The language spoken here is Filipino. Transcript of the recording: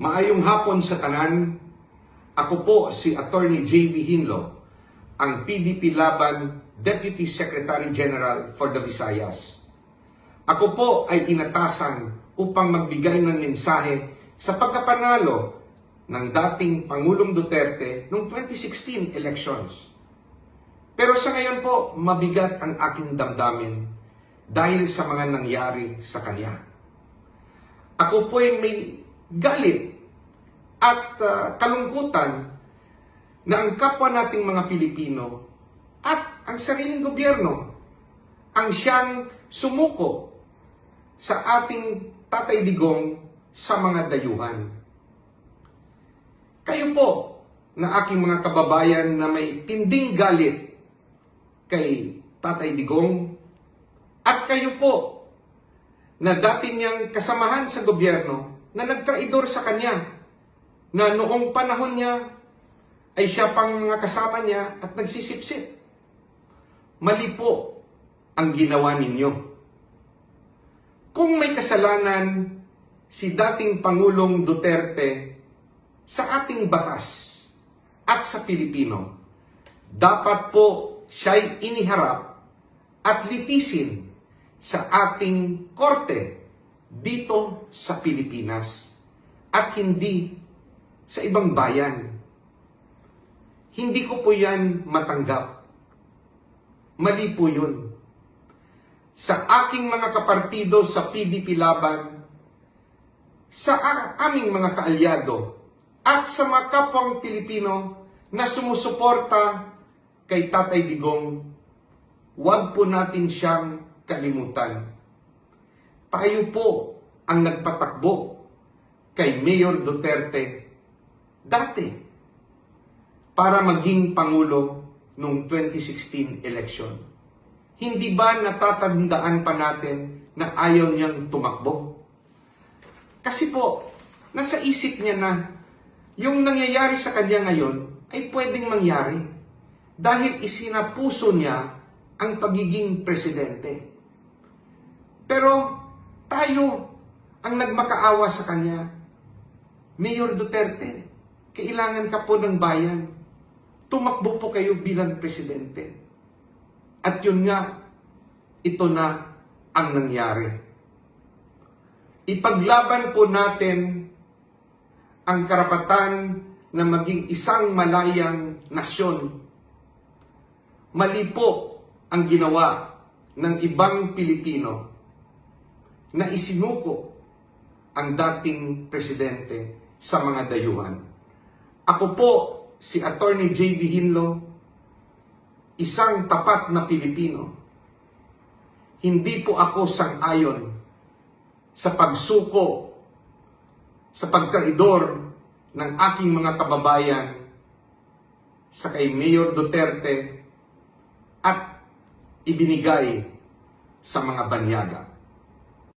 Maayong hapon sa tanan. Ako po si Attorney J.V. Hinlo, ang PDP Laban Deputy Secretary General for the Visayas. Ako po ay inatasan upang magbigay ng mensahe sa pagkapanalo ng dating Pangulong Duterte noong 2016 elections. Pero sa ngayon po, mabigat ang aking damdamin dahil sa mga nangyari sa kanya. Ako po ay may galit at ah, kalungkutan na ang kapwa nating mga Pilipino at ang sariling gobyerno ang siyang sumuko sa ating Tatay Digong sa mga dayuhan. Kayo po na aking mga kababayan na may tinding galit kay Tatay Digong at kayo po na dati niyang kasamahan sa gobyerno na nagtraidor sa kanya na noong panahon niya ay siya pang mga kasama niya at nagsisipsip. Mali po ang ginawa ninyo. Kung may kasalanan si dating Pangulong Duterte sa ating batas at sa Pilipino, dapat po siya'y iniharap at litisin sa ating korte dito sa Pilipinas at hindi sa ibang bayan. Hindi ko po yan matanggap. Mali po yun. Sa aking mga kapartido sa PDP Laban, sa aming mga kaalyado, at sa mga kapwang Pilipino na sumusuporta kay Tatay Digong, huwag po natin siyang kalimutan. Tayo po ang nagpatakbo kay Mayor Duterte dati para maging Pangulo noong 2016 election. Hindi ba natatandaan pa natin na ayaw niyang tumakbo? Kasi po, nasa isip niya na yung nangyayari sa kanya ngayon ay pwedeng mangyari dahil isinapuso niya ang pagiging presidente. Pero tayo ang nagmakaawa sa kanya. Mayor Duterte, kailangan ka po ng bayan. Tumakbo po kayo bilang presidente. At yun nga, ito na ang nangyari. Ipaglaban po natin ang karapatan na maging isang malayang nasyon. Mali po ang ginawa ng ibang Pilipino na isinuko ang dating presidente sa mga dayuhan. Ako po, si Attorney J.V. Hinlo, isang tapat na Pilipino. Hindi po ako sang-ayon sa pagsuko, sa pagtraidor ng aking mga kababayan sa kay Mayor Duterte at ibinigay sa mga banyaga.